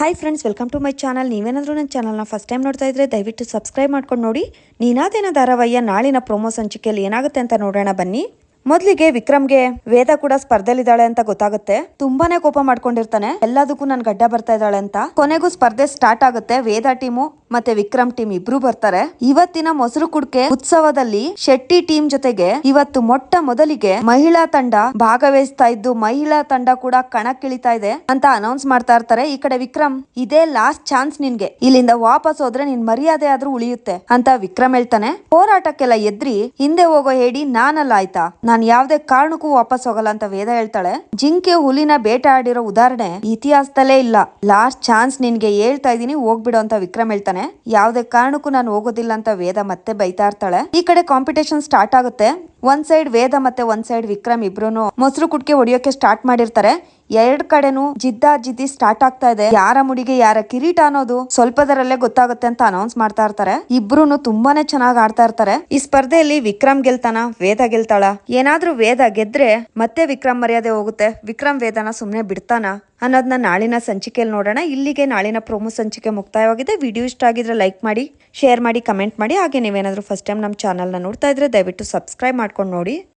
Hi friends welcome to my channel ನೀವೇನಾದರೂ ನನ್ನ ಚಾನಲ್ನ ಫಸ್ಟ್ ಟೈಮ್ ನೋಡ್ತಾ ಇದ್ರೆ ದಯವಿಟ್ಟು ಸಬ್ಸ್ಕ್ರೈಬ್ ಮಾಡ್ಕೊಂಡು ನೋಡಿ. ನೀನಾದೇನ ಧಾರಾವಾಹಿಯ ನಾಳಿನ ಪ್ರೊಮೋ ಸಂಚಿಕೆಯಲ್ಲಿ ಏನಾಗುತ್ತೆ ಅಂತ ನೋಡೋಣ ಬನ್ನಿ. ಮೊದಲಿಗೆ ವಿಕ್ರಮ್ಗೆ ವೇದ ಕೂಡ ಸ್ಪರ್ಧೆಲಿದ್ದಾಳೆ ಅಂತ ಗೊತ್ತಾಗುತ್ತೆ. ತುಂಬಾನೇ ಕೋಪ ಮಾಡ್ಕೊಂಡಿರ್ತಾನೆ. ಎಲ್ಲದಕ್ಕೂ ನನ್ ಗಡ್ಡ ಬರ್ತಾ ಇದ್ದಾಳೆ ಅಂತ. ಕೊನೆಗೂ ಸ್ಪರ್ಧೆ ಸ್ಟಾರ್ಟ್ ಆಗುತ್ತೆ. ವೇದ ಟೀಮು ಮತ್ತೆ ವಿಕ್ರಮ್ ಟೀಮ್ ಇಬ್ರು ಬರ್ತಾರೆ. ಇವತ್ತಿನ ಮೊಸರು ಕುಡ್ಕೆ ಉತ್ಸವದಲ್ಲಿ ಶೆಟ್ಟಿ ಟೀಮ್ ಜೊತೆಗೆ ಇವತ್ತು ಮೊಟ್ಟ ಮೊದಲಿಗೆ ಮಹಿಳಾ ತಂಡ ಭಾಗವಹಿಸ್ತಾ ಇದ್ದು, ಮಹಿಳಾ ತಂಡ ಕೂಡ ಕಣಕ್ಕಿಳಿತಾ ಇದೆ ಅಂತ ಅನೌನ್ಸ್ ಮಾಡ್ತಾ ಇರ್ತಾರೆ. ಈ ಕಡೆ ವಿಕ್ರಮ್, ಇದೇ ಲಾಸ್ಟ್ ಚಾನ್ಸ್ ನಿನ್ಗೆ. ಇಲ್ಲಿಂದ ವಾಪಸ್ ಹೋದ್ರೆ ನಿನ್ ಮರ್ಯಾದೆ ಆದ್ರೂ ಉಳಿಯುತ್ತೆ ಅಂತ ವಿಕ್ರಮ್ ಹೇಳ್ತಾನೆ. ಹೋರಾಟಕ್ಕೆಲ್ಲ ಎದ್ರಿ ಹಿಂದೆ ಹೋಗೋ ಹೇಳಿ ನಾನಲ್ಲ ಆಯ್ತಾ? ನಾನ್ ಯಾವ್ದೇ ಕಾರಣಕ್ಕೂ ವಾಪಸ್ ಹೋಗಲ್ಲ ಅಂತ ವೇದ ಹೇಳ್ತಾಳೆ. ಜಿಂಕೆ ಹುಲಿನ ಬೇಟ ಆಡಿರೋ ಉದಾಹರಣೆ ಇತಿಹಾಸದಲ್ಲೇ ಇಲ್ಲ. ಲಾಸ್ಟ್ ಚಾನ್ಸ್ ನಿನ್ಗೆ ಹೇಳ್ತಾ ಇದೀನಿ ಹೋಗ್ಬಿಡು ಅಂತ ವಿಕ್ರಮ್ ಹೇಳ್ತಾನೆ. ಯಾವ್ದೇ ಕಾರಣಕ್ಕೂ ನಾನು ಹೋಗೋದಿಲ್ಲ ಅಂತ ವೇದ ಮತ್ತೆ ಬೈತಾ ಇರ್ತಾಳೆ. ಈ ಕಡೆ ಕಾಂಪಿಟೇಷನ್ ಸ್ಟಾರ್ಟ್ ಆಗುತ್ತೆ. ಒಂದ್ ಸೈಡ್ ವೇದ ಮತ್ತೆ ಒಂದ್ ಸೈಡ್ ವಿಕ್ರಮ್ ಇಬ್ರು ಮೊಸರು ಕುಟ್ಕೆ ಹೊಡಿಯೋಕೆ ಸ್ಟಾರ್ಟ್ ಮಾಡಿರ್ತಾರೆ. ಎರಡ್ ಕಡೆನೂ ಜಿದ್ದ ಜಿದ್ದಿ ಸ್ಟಾರ್ಟ್ ಆಗ್ತಾ ಇದೆ. ಯಾರ ಮುಡಿಗೆ ಯಾರ ಕಿರೀಟ ಅನ್ನೋದು ಸ್ವಲ್ಪದರಲ್ಲೇ ಗೊತ್ತಾಗುತ್ತೆ ಅಂತ ಅನೌನ್ಸ್ ಮಾಡ್ತಾ ಇರ್ತಾರೆ. ಇಬ್ರು ತುಂಬಾನೇ ಚೆನ್ನಾಗಿ ಆಡ್ತಾ ಇರ್ತಾರೆ. ಈ ಸ್ಪರ್ಧೆಯಲ್ಲಿ ವಿಕ್ರಮ್ ಗೆಲ್ತಾನ, ವೇದ ಗೆಲ್ತಾಳ? ಏನಾದ್ರೂ ವೇದ ಗೆದ್ರೆ ಮತ್ತೆ ವಿಕ್ರಮ್ ಮರ್ಯಾದೆ ಹೋಗುತ್ತೆ. ವಿಕ್ರಮ್ ವೇದನ ಸುಮ್ನೆ ಬಿಡ್ತಾನ ಅನ್ನೋದನ್ನ ನಾಳಿನ ಸಂಚಿಕೆಯಲ್ಲಿ ನೋಡೋಣ. ಇಲ್ಲಿಗೆ ನಾಳಿನ ಪ್ರೊಮೋ ಸಂಚಿಕೆ ಮುಕ್ತಾಯವಾಗಿದೆ. ವಿಡಿಯೋ ಇಷ್ಟ ಆಗಿದ್ರೆ ಲೈಕ್ ಮಾಡಿ ಶೇರ್ ಮಾಡಿ ಕಮೆಂಟ್ ಮಾಡಿ. ಹಾಗೆ ನೀವೇನಾದ್ರೂ ಫಸ್ಟ್ ಟೈಮ್ ನಮ್ಮ ಚಾನಲ್ನ ನೋಡ್ತಾ ಇದ್ರೆ ದಯವಿಟ್ಟು ಸಬ್ಸ್ಕ್ರೈಬ್ ಮಾಡ್ಕೊಂಡು ನೋಡಿ